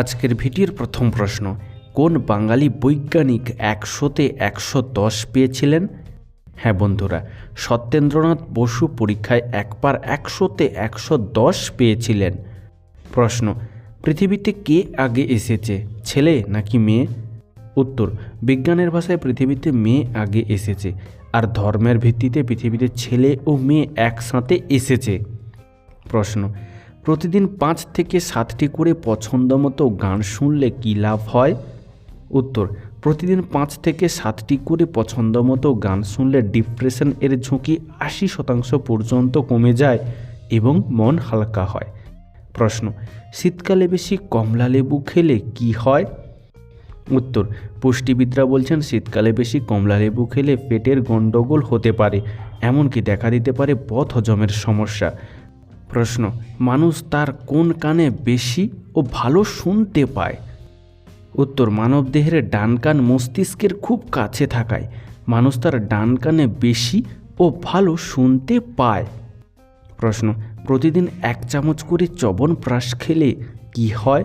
আজকের ভিডিওর প্রথম প্রশ্ন, কোন বাঙালি বৈজ্ঞানিক একশোতে একশো দশ পেয়েছিলেন? হ্যাঁ বন্ধুরা, সত্যেন্দ্রনাথ বসু পরীক্ষায় একবার একশোতে একশো দশ পেয়েছিলেন। প্রশ্ন, পৃথিবীতে কে আগে এসেছে, ছেলে নাকি মেয়ে? উত্তর, বিজ্ঞানের ভাষায় পৃথিবীতে মেয়ে আগে এসেছে, আর ধর্মের ভিত্তিতে পৃথিবীতে ছেলে ও মেয়ে একসাথে এসেছে। প্রশ্ন প্রতিদিন পাঁচ থেকে সাতটি করে পছন্দ মতো গান শুনলে কী লাভ হয়? উত্তর, প্রতিদিন পাঁচ থেকে সাতটি করে পছন্দ মতো গান শুনলে ডিপ্রেশন এর ঝুঁকি আশি শতাংশ পর্যন্ত কমে যায় এবং মন হালকা হয়। প্রশ্ন, শীতকালে বেশি কমলা লেবু খেলে কি হয়? উত্তর, পুষ্টিবিদরা বলছেন শীতকালে বেশি কমলা লেবু খেলে পেটের গণ্ডগোল হতে পারে, এমনকি দেখা দিতে পারে পথ হজমের সমস্যা। প্রশ্ন, মানুষ তার কোন কানে বেশি ও ভালো শুনতে পায়? উত্তর মানবদেহের ডান কান মস্তিষ্কের খুব কাছে থাকায় মানুষ তার ডান কানে বেশি ও ভালো শুনতে পায়। প্রশ্ন, প্রতিদিন এক চামচ করে চবনপ্রাশ খেলে কি হয়?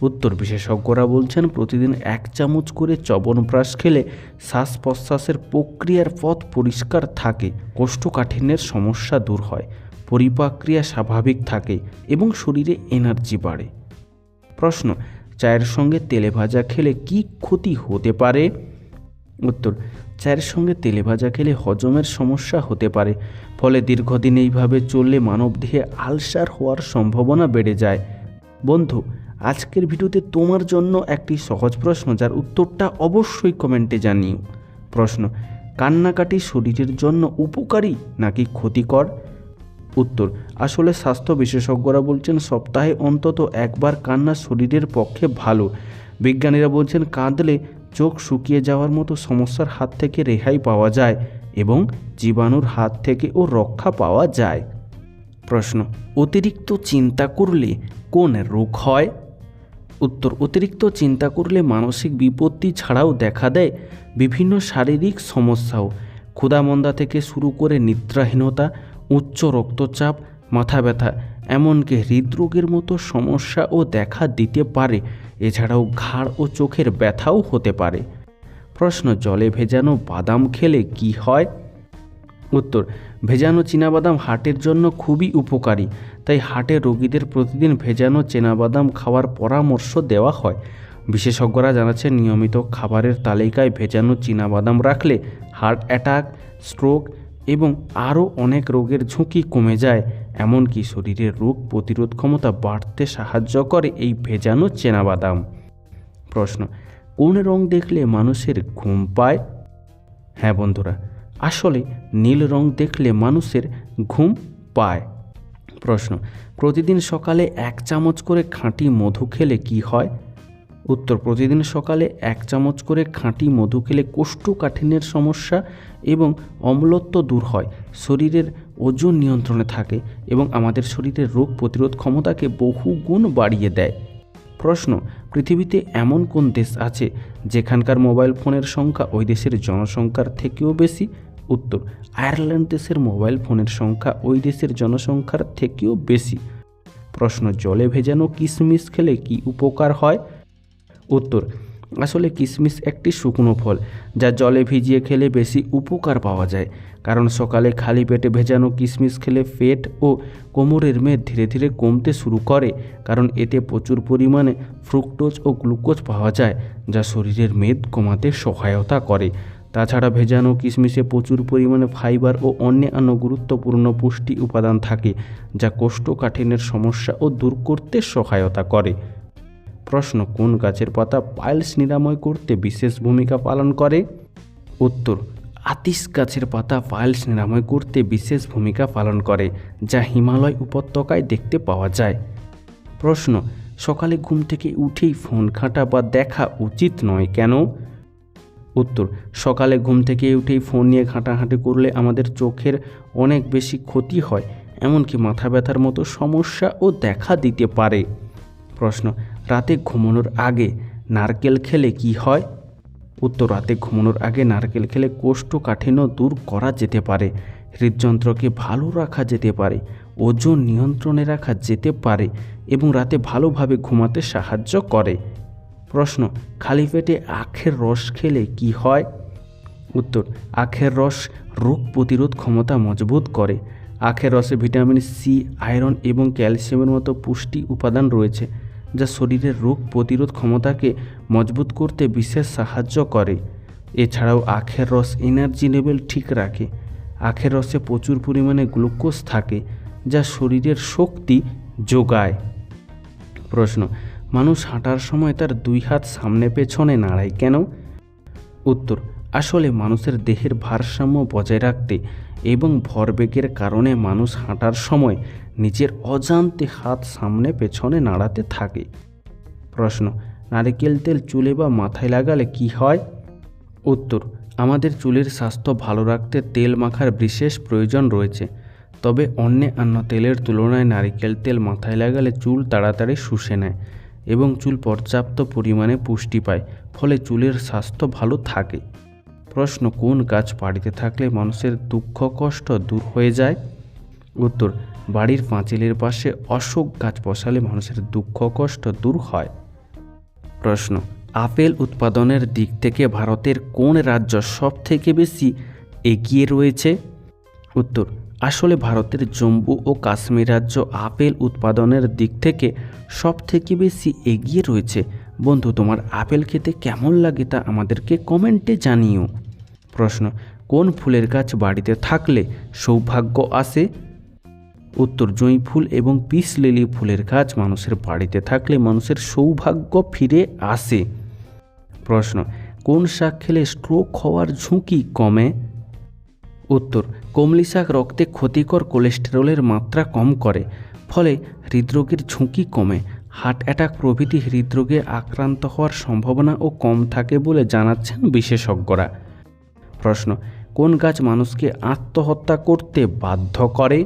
উত্তর, বিশেষজ্ঞরা বলছেন প্রতিদিন এক চামচ করে চবনপ্রাশ খেলে শ্বাস প্রশ্বাসের প্রক্রিয়ার পথ পরিষ্কার থাকে, কোষ্ঠকাঠিন্যের সমস্যা দূর হয়। পরিপাক্রিয়া স্বাভাবিক থাকে এবং শরীরে এনার্জি বাড়ে। প্রশ্ন, চায়ের সঙ্গে তেলে ভাজা খেলে কি ক্ষতি হতে পারে? উত্তর, চায়ের সঙ্গে তেলে ভাজা খেলে হজমের সমস্যা হতে পারে, ফলে দীর্ঘদিন এইভাবে চললে মানবদেহে আলসার হওয়ার সম্ভাবনা বেড়ে যায়। বন্ধু, আজকের ভিডিওতে তোমার জন্য একটি সহজ প্রশ্ন, যার উত্তরটা অবশ্যই কমেন্টে জানিও। প্রশ্ন, কান্নাকাটি শরীরের জন্য উপকারী নাকি ক্ষতিকর? উত্তর, আসলে স্বাস্থ্য বিশেষজ্ঞরা বলছেন সপ্তাহে অন্তত একবার কান্না শরীরের পক্ষে ভালো। বিজ্ঞানীরা বলছেন কাঁদলে চোখ শুকিয়ে যাওয়ার মতো সমস্যার হাত থেকে রেহাই পাওয়া যায় এবং জীবাণুর হাত থেকে ও রক্ষা পাওয়া যায়। প্রশ্ন, অতিরিক্ত চিন্তা করলে কোন রোগ হয়? উত্তর, অতিরিক্ত চিন্তা করলে মানসিক বিপত্তি ছাড়াও দেখা দেয় বিভিন্ন শারীরিক সমস্যাও। ক্ষুধামন্দা থেকে শুরু করে নিদ্রাহীনতা উচ্চ রক্তচাপ, মাথা ব্যথা, এমনকি হৃদরোগের মতো সমস্যাও দেখা দিতে পারে। এছাড়াও ঘাড় ও চোখের ব্যথাও হতে পারে। প্রশ্ন, জলে ভেজানো বাদাম খেলে কি হয়? উত্তর, ভেজানো চীনাবাদাম হার্টের জন্য খুবই উপকারী, তাই হার্টের রোগীদের প্রতিদিন ভেজানো চীনাবাদাম খাওয়ার পরামর্শ দেওয়া হয়। বিশেষজ্ঞরা জানাচ্ছেন, নিয়মিত খাবারের তালিকায় ভেজানো চীনাবাদাম রাখলে হার্ট অ্যাটাক, স্ট্রোক এবং আরও অনেক রোগের ঝুঁকি কমে যায়, এমনকি শরীরের রোগ প্রতিরোধ ক্ষমতা বাড়তে সাহায্য করে এই ভেজানো চেনাবাদাম। প্রশ্ন, কোন রং দেখলে মানুষের ঘুম পায়? হ্যাঁ বন্ধুরা, আসলে নীল রং দেখলে মানুষের ঘুম পায়। প্রশ্ন, প্রতিদিন সকালে এক চামচ করে খাঁটি মধু খেলে কি হয়? উত্তর, প্রতিদিন সকালে এক চামচ করে খাঁটি মধু খেলে কোষ্ঠকাঠিন্যের সমস্যা এবং অম্লত্ব দূর হয়। শরীরের ওজন নিয়ন্ত্রণে থাকে এবং আমাদের শরীরের রোগ প্রতিরোধ ক্ষমতাকে বহু গুণ বাড়িয়ে দেয়। প্রশ্ন, পৃথিবীতে এমন কোন দেশ আছে যেখানকার মোবাইল ফোনের সংখ্যা ওই দেশের জনসংখ্যার থেকেও বেশি? উত্তর, আয়ারল্যান্ড দেশের মোবাইল ফোনের সংখ্যা ওই দেশের জনসংখ্যার থেকেও বেশি। প্রশ্ন, জলে ভেজানো কিশমিশ খেলে কি উপকার হয়? উত্তর, আসলে কিশমিশ একটি শুকনো ফল যা জলে ভিজিয়ে খেলে বেশি উপকার পাওয়া যায়। কারণ সকালে খালি পেটে ভেজানো কিশমিশ খেলে পেট ও কোমরের মেদ ধীরে ধীরে কমতে শুরু করে, কারণ এতে প্রচুর পরিমাণে ফ্রুক্টোজ ও গ্লুকোজ পাওয়া যায়, যা শরীরের মেদ কমাতে সহায়তা করে। তাছাড়া ভেজানো কিশমিশে প্রচুর পরিমাণে ফাইবার ও অন্যান্য গুরুত্বপূর্ণ পুষ্টি উপাদান থাকে, যা কোষ্ঠকাঠিন্যের সমস্যা ও দূর করতে সহায়তা করে। প্রশ্ন, কোন গাছের পাতা পাইলস নিরাময় করতে বিশেষ ভূমিকা পালন করে? উত্তর, আতিশ গাছের পাতা পাইলস নিরাময় করতে বিশেষ ভূমিকা পালন করে, যা হিমালয় উপত্যকায় দেখতে পাওয়া যায়। প্রশ্ন, সকালে ঘুম থেকে উঠেই ফোন ঘাঁটা বা দেখা উচিত নয় কেন? উত্তর, সকালে ঘুম থেকে উঠেই ফোন নিয়ে ঘাঁটাঘাঁটি করলে আমাদের চোখের অনেক বেশি ক্ষতি হয়, এমনকি মাথা ব্যথার মতো সমস্যাও দেখা দিতে পারে। প্রশ্ন রাতে ঘুমানোর আগে নারকেল খেলে কি হয়? উত্তর, রাতে ঘুমানোর আগে নারকেল খেলে কোষ্ঠকাঠিন্য দূর করা যেতে পারে, হৃদযন্ত্রকে ভালো রাখা যেতে পারে, ওজন নিয়ন্ত্রণে রাখা যেতে পারে এবং রাতে ভালোভাবে ঘুমাতে সাহায্য করে। প্রশ্ন, খালি পেটে আখের রস খেলে কি হয়? উত্তর, আখের রস রোগ প্রতিরোধ ক্ষমতা মজবুত করে। আখের রসে ভিটামিন সি, আয়রন এবং ক্যালসিয়ামের মতো পুষ্টি উপাদান রয়েছে। যা শরীরের রোগ প্রতিরোধ ক্ষমতাকে মজবুত করতে বিশেষ সাহায্য করে। এছাড়াও আখের রস এনার্জি লেভেল ঠিক রাখে। আখের রসে প্রচুর পরিমাণে গ্লুকোজ থাকে, যা শরীরের শক্তি যোগায়। প্রশ্ন, মানুষ হাঁটার সময় তার দুই হাত সামনে পেছনে নাড়ায় কেন? উত্তর আসলে মানুষের দেহের ভারসাম্য বজায় রাখতে এবং ভরবেগের কারণে মানুষ হাঁটার সময় নিজের অজান্তে হাত সামনে পেছনে নাড়াতে থাকে। প্রশ্ন, নারকেল তেল চুলে বা মাথায় লাগালে কি হয়? উত্তর, আমাদের চুলের স্বাস্থ্য ভালো রাখতে তেল মাখার বিশেষ প্রয়োজন রয়েছে। তবে অন্যান্য তেলের তুলনায় নারকেল তেল মাথায় লাগালে চুল তাড়াতাড়ি শুষে নেয় এবং চুল পর্যাপ্ত পরিমাণে পুষ্টি পায়, ফলে চুলের স্বাস্থ্য ভালো থাকে। প্রশ্ন, কোন গাছ বাড়িতে থাকলে মানুষের দুঃখ, কষ্ট দূর হয়ে যায়? উত্তর, বাড়ির পাঁচিলের পাশে অশোক গাছ বসালে মানুষের দুঃখ, কষ্ট দূর হয়। প্রশ্ন, আপেল উৎপাদনের দিক থেকে ভারতের কোন রাজ্য সব থেকে বেশি এগিয়ে রয়েছে? উত্তর, আসলে ভারতের জম্মু ও কাশ্মীর রাজ্য আপেল উৎপাদনের দিক থেকে সব থেকে বেশি এগিয়ে রয়েছে। বন্ধু, তোমার আপেল খেতে কেমন লাগে তা আমাদেরকে কমেন্টে জানিও। প্রশ্ন, কোন ফুলের গাছ বাড়িতে থাকলে সৌভাগ্য আসে? উত্তর, জুঁই ফুল এবং পিস লিলি ফুলের গাছ মানুষের বাড়িতে থাকলে মানুষের সৌভাগ্য ফিরে আসে। প্রশ্ন, কোন শাক খেলে স্ট্রোক হওয়ার ঝুঁকি কমে? উত্তর, কমলি শাক রক্তে ক্ষতিকর কোলেস্টেরলের মাত্রা কম করে, ফলে হৃদরোগের ঝুঁকি কমে। হার্ট অ্যাটাক প্রভৃতি হৃদরোগে আক্রান্ত হওয়ার সম্ভাবনাও কম থাকে বলে জানাচ্ছেন বিশেষজ্ঞরা। প্রশ্ন, কোন গাছ মানুষকে আত্মহত্যা করতে বাধ্য করে?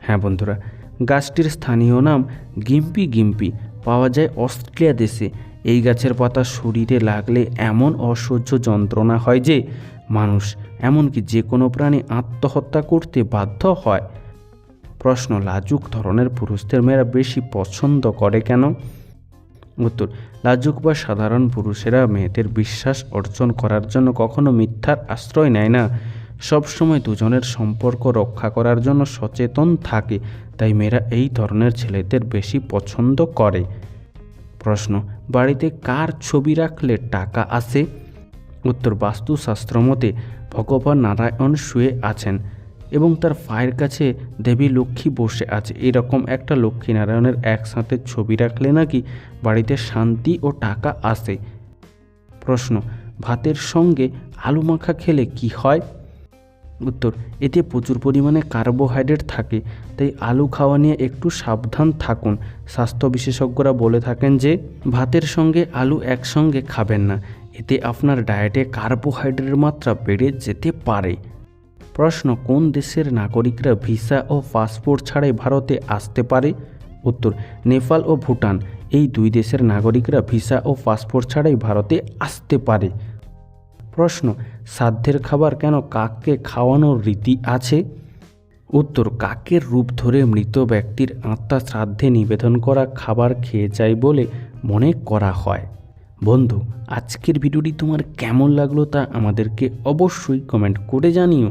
হ্যাঁ বন্ধুরা, গাছটির স্থানীয় নাম গিম্পি গিম্পি। পাওয়া যায় অস্ট্রেলিয়া দেশে। এই গাছের পাতা শরীরে লাগলে এমন অসহ্য যন্ত্রণা হয় যে মানুষ এমনকি যে কোনো প্রাণী আত্মহত্যা করতে বাধ্য হয়। প্রশ্ন, লাজুক ধরনের পুরুষদের মেয়েরা বেশি পছন্দ করে কেন? উত্তর লাজুক বা সাধারণ পুরুষেরা মেয়েদের বিশ্বাস অর্জন করার জন্য কখনো মিথ্যার আশ্রয় নেয় না। সবসময় দুজনের সম্পর্ক রক্ষা করার জন্য সচেতন থাকে, তাই মেয়েরা এই ধরনের ছেলেদের বেশি পছন্দ করে। প্রশ্ন, বাড়িতে কার ছবি রাখলে টাকা আসে উত্তর, বাস্তুশাস্ত্র মতে ভগবান নারায়ণ শুয়ে আছেন। এবং তার পায়ের কাছে দেবী লক্ষ্মী বসে আছে। এরকম একটা লক্ষ্মী নারায়ণের একসাথে ছবি রাখলে নাকি বাড়িতে শান্তি ও টাকা আসে? প্রশ্ন, ভাতের সঙ্গে আলু মাখা খেলে কি হয়? উত্তর, এতে প্রচুর পরিমাণে কার্বোহাইড্রেট থাকে, তাই আলু খাওয়া নিয়ে একটু সাবধান থাকুন। স্বাস্থ্য বিশেষজ্ঞরা বলে থাকেন যে, ভাতের সঙ্গে আলু একসঙ্গে খাবেন না, এতে আপনার ডায়েটে কার্বোহাইড্রেটের মাত্রা বেড়ে যেতে পারে। প্রশ্ন, কোন দেশের নাগরিকরা ভিসা ও পাসপোর্ট ছাড়াই ভারতে আসতে পারে? উত্তর, নেপাল ও ভুটান। এই দুই দেশের নাগরিকরা ভিসা ও পাসপোর্ট ছাড়াই ভারতে আসতে পারে। প্রশ্ন, সাধ্যের খাবার কেন কাককে খাওয়ানোর রীতি আছে? উত্তর, কাকের রূপ ধরে মৃত ব্যক্তির আত্মা শ্রাদ্ধে নিবেদন করা খাবার খেয়ে যায় বলে মনে করা হয়। বন্ধু, আজকের ভিডিওটি তোমার কেমন লাগল তা আমাদেরকে অবশ্যই কমেন্ট করে জানিও।